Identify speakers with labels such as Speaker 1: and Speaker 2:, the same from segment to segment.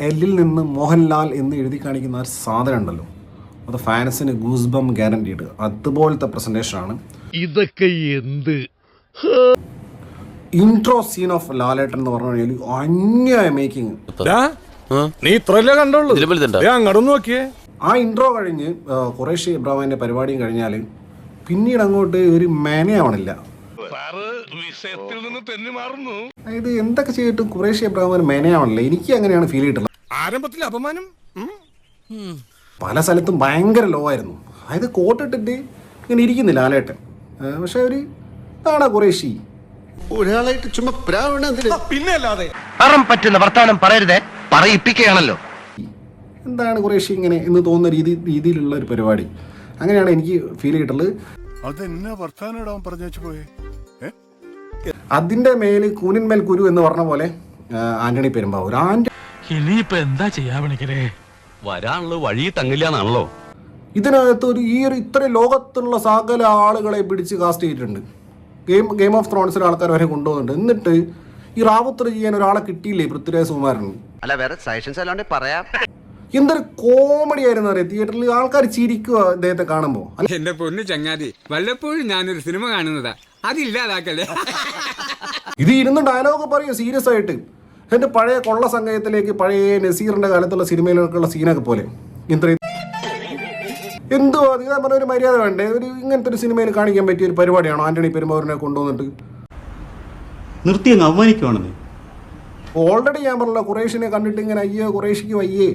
Speaker 1: എല്ലിൽ നിന്ന് മോഹൻലാൽ എന്ന് എഴുതി കാണിക്കുന്ന ഒരു സാധനം ഉണ്ടല്ലോ. അത് ഫാൻസിന് ഗൂസ്ബം ഗ്യാരണ്ടീഡ് അതുപോലത്തെ പ്രസന്റേഷനാണ്
Speaker 2: ഇതൊക്കെ എന്ത്?
Speaker 1: ഇൻട്രോ സീൻ ഓഫ് ലാലേട്ടൻ എന്ന് പറഞ്ഞു കഴിഞ്ഞാൽ അന്യായ മേക്കിംഗ്
Speaker 2: നീ ഇത്രല്ലേ കണ്ടോളൂ നോക്കിയേ.
Speaker 1: ആ ഇൻട്രോ കഴിഞ്ഞ് കുറേശ്ശി ഇബ്രാഹിമിന്റെ ഇബ്രാഹിമിന്റെ പരിപാടിയും കഴിഞ്ഞാൽ പിന്നീട് അങ്ങോട്ട് ഒരു മേനയാവണില്ല.
Speaker 2: വിഷയത്തിൽ നിന്ന് തെന്നി മാറുന്നു.
Speaker 1: അതായത് എന്തൊക്കെ ചെയ്തിട്ടും കുറേശ്ശേ ഇബ്രാഹിമിന് മേനയാവണില്ല എനിക്ക് അങ്ങനെയാണ് ഫീൽ ചെയ്തിട്ടുള്ളത്.
Speaker 2: ആരംഭത്തിൽ അപമാനം?
Speaker 1: പല സ്ഥലത്തും ഭയങ്കര ലോ ആയിരുന്നു. അതായത് കോട്ടിട്ടിട്ട് ഇങ്ങനെ ഇരിക്കുന്നില്ല ആലേട്ടൻ പക്ഷെ ഒരു ഇതാണ് കുറേശ്ശി?
Speaker 3: ഒരാളായിട്ട് ചുമ്മാ
Speaker 2: പിന്നെ അല്ലാതെ
Speaker 4: അറം പറ്റുന്ന വർത്തമാനം പറയരുതേ. പറയിപ്പിക്കുകയാണല്ലോ.
Speaker 1: എന്താണ് കുറേശ്ശി ഇങ്ങനെ എന്ന് തോന്നുന്ന രീതി രീതിയിലുള്ള ഒരു പരിപാടി? അങ്ങനെയാണ് എനിക്ക് ഫീൽ ചെയ്തിട്ടുള്ളത്.
Speaker 5: അതെന്നാ വർത്താനം ഇടാൻ പറഞ്ഞു വെച്ചു പോയേ?
Speaker 1: അതിന്റെ മേൽ കൂനിന്മേൽ കുരു എന്ന് പറഞ്ഞ പോലെ ആന്റണി പെരുമ്പാവൂർ. ആന്റണി
Speaker 6: ഇനിയിപ്പോ എന്താ ചെയ്യാ പണിക്കരെ?
Speaker 7: വരാനുള്ള വഴി തങ്ങില്ലാന്നാണല്ലോ.
Speaker 1: ഇതിനകത്ത് ഒരു ഈ ഒരു ഇത്ര ലോകത്തുള്ള സകല ആളുകളെ പിടിച്ച് കാസ്റ്റ് ചെയ്തിട്ടുണ്ട്. ഗെയിം ഗെയിം ഓഫ് ത്രോൺസിലെ ആൾക്കാർ വരെ കൊണ്ടുപോകുന്നുണ്ട്. എന്നിട്ട് ഈ റാവുത്തർ ചെയ്യാൻ ഒരാളെ കിട്ടിയില്ലേ പൃഥ്വിരാജ് സുകുമാരന്?
Speaker 3: അല്ല വേറെ സജഷൻസ് അല്ലാണ്ട് പറയാം.
Speaker 1: എന്തൊരു കോമഡി ആയിരുന്നു അറിയാം? തിയേറ്ററിൽ ആൾക്കാർ ചിരിക്കുക അദ്ദേഹത്തെ കാണുമ്പോൾ
Speaker 8: എന്റെ പൊന്നു ചങ്ങാതി വല്ലപ്പോഴും ഞാനൊരു സിനിമ കാണുന്നതാ. അതില്ലാതാക്കല്ലേ
Speaker 1: ഇത് ഇരുന്ന് ഡയലോഗ് പറയും സീരിയസ് ആയിട്ട്. എന്റെ പഴയ കൊള്ള സംഘത്തിലേക്ക് പഴയ നസീറിന്റെ കാലത്തുള്ള സിനിമയിലൊക്കെയുള്ള സീനൊക്കെ പോലെ. ഇത്രയും. എന്തുവാ ഞാൻ പറഞ്ഞ ഒരു മര്യാദ വേണ്ടേ? ഒരു ഇങ്ങനത്തെ ഒരു സിനിമയിൽ കാണിക്കാൻ പറ്റിയ ഒരു പരിപാടിയാണോ ആന്റണി പെരുമാറിനെ കൊണ്ടുവന്നിട്ട്?
Speaker 9: നിർത്തി അങ്ങ് അവമാനിക്കുവാണെന്ന്
Speaker 1: ഓൾറെഡി ഞാൻ പറഞ്ഞല്ലോ കുറേഷിനെ കണ്ടിട്ട് ഇങ്ങനെ അയ്യോ കുറേഷിക്ക് വയ്യേ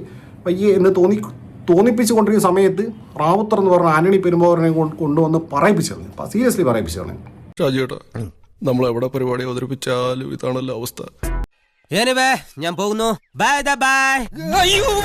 Speaker 1: വയ്യേ എന്ന് തോന്നി തോന്നിപ്പിച്ചു കൊണ്ടിരിക്കുന്ന സമയത്ത് റാവുത്തർ എന്ന് പറഞ്ഞ ആന്റണി പെരുമാറിനെ കൊണ്ട് കൊണ്ടുവന്ന് പറയിപ്പിച്ചത് സീരിയസ്ലി പറയിപ്പിച്ചതാണ്.
Speaker 5: ഷാജിയേട്ടാ നമ്മൾ എവിടെ പരിപാടി അവതരിപ്പിച്ചാലും ഇതാണല്ലോ അവസ്ഥ.
Speaker 4: ഞാൻ പോകുന്നു. ബൈ ബൈ അയ്യോ